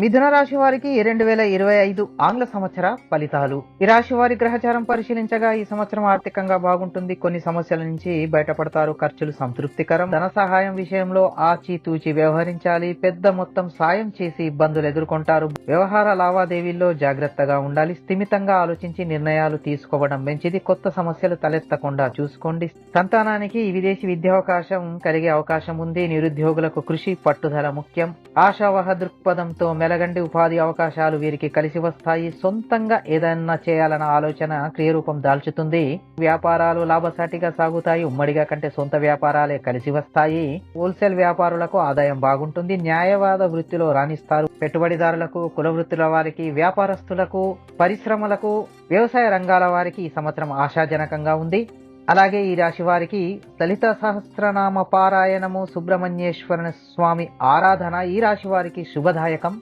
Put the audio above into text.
మిథున రాశి వారికి రెండు వేల ఇరవై ఐదు ఆంగ్ల సంవత్సర ఫలితాలు. ఈ రాశి వారి గ్రహచారం పరిశీలించగా ఈ సంవత్సరం ఆర్థికంగా బాగుంటుంది. కొన్ని సమస్యల నుంచి బయటపడతారు. ఖర్చులు సంతృప్తికరం. ధన సహాయం విషయంలో ఆచితూచి వ్యవహరించాలి. పెద్ద మొత్తం సాయం చేసి ఇబ్బందులు ఎదుర్కొంటారు. వ్యవహార లావాదేవీల్లో జాగ్రత్తగా ఉండాలి. స్థిమితంగా ఆలోచించి నిర్ణయాలు తీసుకోవడం మంచిది. కొత్త సమస్యలు తలెత్తకుండా చూసుకోండి. సంతానానికి విదేశీ విద్యావకాశం కలిగే అవకాశం ఉంది. నిరుద్యోగులకు కృషి పట్టుదల ముఖ్యం. ఆశావహ దృక్పథంతో మెలగండి ఉపాధి అవకాశాలు వీరికి కలిసి వస్తాయి. సొంతంగా ఏదైనా చేయాలన్న ఆలోచన క్రియరూపం దాల్చుతుంది. వ్యాపారాలు లాభసాటిగా సాగుతాయి. ఉమ్మడిగా కంటే సొంత వ్యాపారాలే కలిసి వస్తాయి. హోల్సేల్ వ్యాపారులకు ఆదాయం బాగుంటుంది. న్యాయవాద వృత్తిలో రాణిస్తారు. పెట్టుబడిదారులకు కుల వృత్తుల వారికి వ్యాపారస్తులకు పరిశ్రమలకు వ్యవసాయ రంగాల వారికి ఈ సంవత్సరం ఆశాజనకంగా ఉంది. అలాగే ఈ రాశి వారికి లలిత సహస్రనామ పారాయణము సుబ్రహ్మణ్యేశ్వర స్వామి ఆరాధన ఈ రాశి వారికి శుభదాయకం.